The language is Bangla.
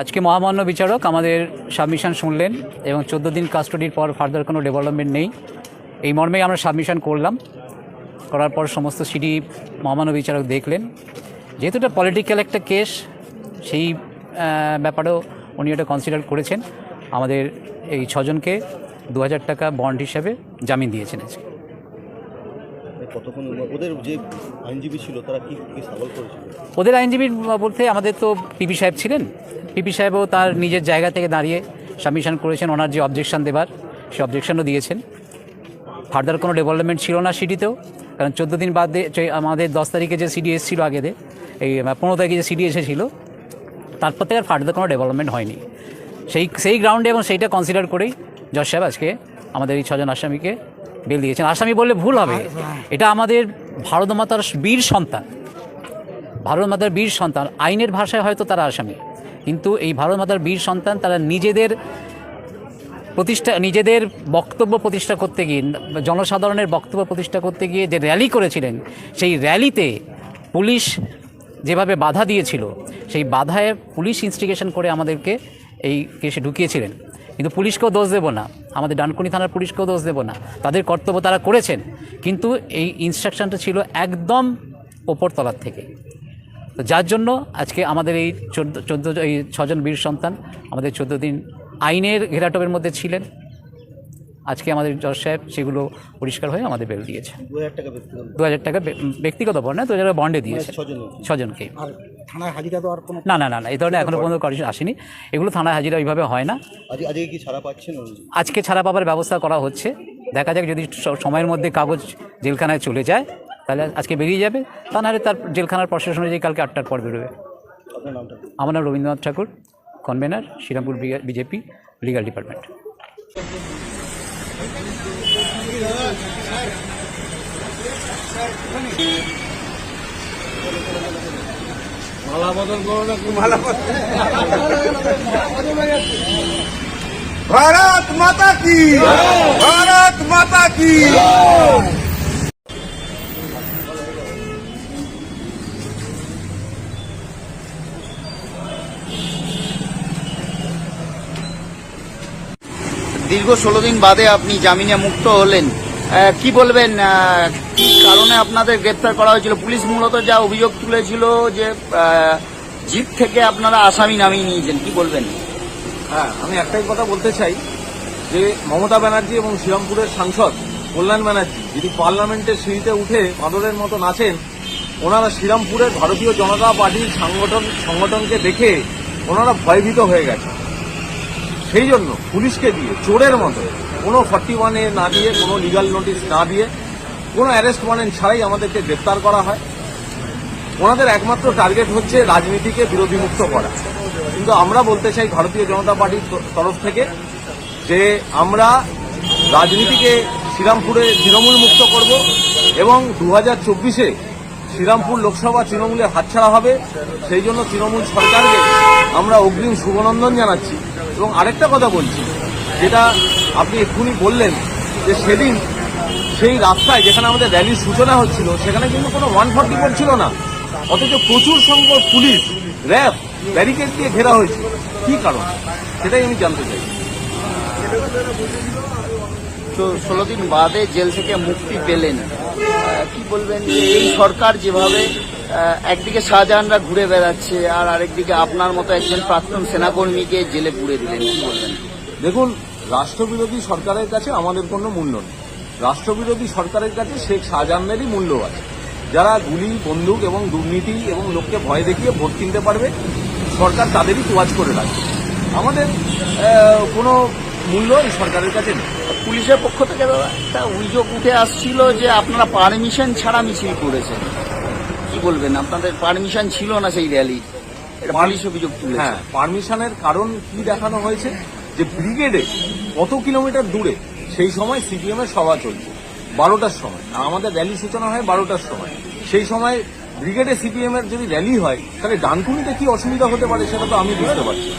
আজকে মহামান্য বিচারক আমাদের সাবমিশন শুনলেন এবং চোদ্দ দিন কাস্টডির পর ফার্দার কোনো ডেভেলপমেন্ট নেই। এই মর্মেই আমরা সাবমিশন করলাম। করার পর সমস্ত সিডি মহামান্য বিচারক দেখলেন। যেহেতু এটা পলিটিক্যাল একটা কেস সেই ব্যাপারেও উনি এটা কনসিডার করেছেন। আমাদের এই ছজনকে দু হাজার টাকা বন্ড হিসাবে জামিন দিয়েছেন আজকে। কতক্ষণ ওদের যে আইনজীবী ছিল তারা কি কি সওয়াল করেছিল? ওদের আইনজীবী বলতে আমাদের তো পিপি সাহেব ছিলেন। পিপি সাহেবও তার নিজের জায়গা থেকে দাঁড়িয়ে সাবমিশন করেছেন। ওনার যে অবজেকশন দেবার সে অবজেকশনও দিয়েছেন। ফার্দার কোনো ডেভেলপমেন্ট ছিল না সিডিতেও। কারণ চোদ্দ দিন বাদে আমাদের দশ তারিখে যে সিডি এসেছিল আগেতে এই পনেরো তারিখে যে সিডি এসেছিল তারপর থেকে আর ফার্দার কোনো ডেভেলপমেন্ট হয়নি। সেই সেই গ্রাউন্ডে এবং সেইটা কনসিডার করেই জজ সাহেব আজকে আমাদের এই ছজন আসামিকে বেল দিয়েছেন। আসামি বললে ভুল হবে। এটা আমাদের ভারত মাতার বীর সন্তান। ভারত মাতার বীর সন্তান। আইনের ভাষায় হয়তো তারা আসামি। কিন্তু এই ভারত মাতার বীর সন্তান তারা নিজেদের প্রতিষ্ঠা, নিজেদের বক্তব্য প্রতিষ্ঠা করতে গিয়ে, জনসাধারণের বক্তব্য প্রতিষ্ঠা করতে গিয়ে যে র্যালি করেছিলেন, সেই র্যালিতে পুলিশ যেভাবে বাধা দিয়েছিল, সেই বাধায় পুলিশ ইনস্টিগেশন করে আমাদেরকে এই কেসে ঢুকিয়েছিলেন। কিন্তু পুলিশকেও দোষ দেবো না। আমাদের ডানকুনি থানার পুলিশকেও দোষ দেবো না। তাদের কর্তব্য তারা করেছেন, কিন্তু এই ইনস্ট্রাকশনটা ছিল একদম ওপরতলার থেকে। তো যার জন্য আজকে আমাদের এই চোদ্দ, চোদ্দ, এই ছজন বীর সন্তান, আমাদের চোদ্দ দিন আইনের ঘেরাটোপের মধ্যে ছিলেন। আজকে আমাদের জজ সাহেব সেগুলো পরিষ্কার হয়ে আমাদের বেল দিয়েছে। দু হাজার টাকা ব্যক্তিগত বন্ড না দু হাজার টাকা বন্ডে দিয়েছে। ছজনকে। থানায় হাজিরা তো আর কোনো না না না না এই ধরনের এখনও পর্যন্ত কন্ডিশন আসেনি। এগুলো থানায় হাজিরা ওইভাবে হয় না। আজকে কি ছাড়া পাচ্ছেন আজকে ছাড়া পাবার ব্যবস্থা করা হচ্ছে। দেখা যাক যদি সময়ের মধ্যে কাগজ জেলখানায় চলে যায় তাহলে আজকে বেরিয়ে যাবে। তা নাহলে তার জেলখানার প্রসেস অনুযায়ী কালকে আটটার পর বেরোবে? আমার নাম Rabindranath Thakur. Convener Shrirampur BJP legal department Bharat মাতা কি? ভারত মাতা কি? দীর্ঘ ষোলো দিন বাদে আপনি জামিনে মুক্ত হলেন। কি বলবেন কি কারণে আপনাদের গ্রেপ্তার করা হয়েছিল? পুলিশ মূলত যা অভিযোগ তুলেছিল যে জিপ থেকে আপনারা আসামি নামিয়ে নিয়েছেন, কি বলবেন? হ্যাঁ আমি একটাই কথা বলতে চাই যে, মমতা ব্যানার্জি এবং শ্রীরামপুরের সাংসদ কল্যাণ ব্যানার্জি যদি পার্লামেন্টের সিঁড়িতে উঠে মাদরের মতো নাচেন ওনারা শ্রীরামপুরের ভারতীয় জনতা পার্টির সংগঠন সংগঠনকে দেখে ওনারা ভয়ভীত হয়ে গেছে সেই জন্য পুলিশকে দিয়ে, চোরের মতো, কোনো ফর্টি ওয়ানে না দিয়ে, কোনো লিগাল নোটিশ না দিয়ে, কোনো অ্যারেস্ট ওয়ারেন্ট ছাড়াই আমাদেরকে গ্রেপ্তার করা হয়। ওনাদের একমাত্র টার্গেট হচ্ছে রাজনীতিকে বিরোধীমুক্ত করা। কিন্তু আমরা বলতে চাই ভারতীয় জনতা পার্টির তরফ থেকে যে আমরা রাজনীতিকে শ্রীরামপুরে তৃণমূল মুক্ত করব এবং দু হাজার চব্বিশে শ্রীরামপুর লোকসভা তৃণমূলের হাতছাড়া হবে, সেই জন্য তৃণমূল সরকারকে আমরা অগ্রিম শুভনন্দন জানাচ্ছি। এবং আরেকটা কথা বলছি, যেটা আপনি এক্ষুনি বললেন যে সেদিন সেই রাস্তায় যেখানে আমাদের র্যালির সূচনা হচ্ছিল, সেখানে কিন্তু কোনো ওয়ান ফর্টি ফোর ছিল না। অথচ প্রচুর সংখ্যক পুলিশ র্যাব ব্যারিকেড দিয়ে ঘেরা হয়েছে। কি কারণ? সেটাই আমি জানতে চাই। তো ষোলো দিন বাদে জেল থেকে মুক্তি পেলেন। কি বলবেন যে এই সরকার যেভাবে একদিকে শাহজাহানরা ঘুরে বেড়াচ্ছে আর আরেকদিকে আপনার মতো একজন প্রাক্তন সেনাকর্মীকে জেলে পুড়ে দিলেন। কি বলবেন? দেখুন রাষ্ট্রবিরোধী সরকারের কাছে আমাদের কোনো মূল্য নেই। রাষ্ট্রবিরোধী সরকারের কাছে শেখ শাহজাহানেরই মূল্য আছে। যারা গুলি বন্দুক এবং দুর্নীতি এবং লোককে ভয় দেখিয়ে ভোট কিনতে পারবে সরকার তাদেরই তোয়াজ করে রাখবে। আমাদের কোনো মূল্য এই সরকারের কাছে নেই। পুলিশের পক্ষ থেকে দাদা একটা অভিযোগ উঠে আসছিল যে আপনারা পারমিশন ছাড়া মিছিল করেছেন। কি বলবেন? আপনাদের পারমিশন ছিল না সেই র্যালি পুলিশ অভিযোগ তুলেছে। হ্যাঁ পারমিশনের কারণ কি দেখানো হয়েছে? যে ব্রিগেডে কত কিলোমিটার দূরে সেই সময় সিপিএম এর সভা চলছে বারোটার সময়। আর আমাদের র্যালি সূচনা হয় বারোটার সময়। সেই সময় ব্রিগেডে সিপিএম এর যদি র্যালি হয় তাহলে ডানকুনিতে কি অসুবিধা হতে পারে সেটা তো আমি বুঝতে পারছি না।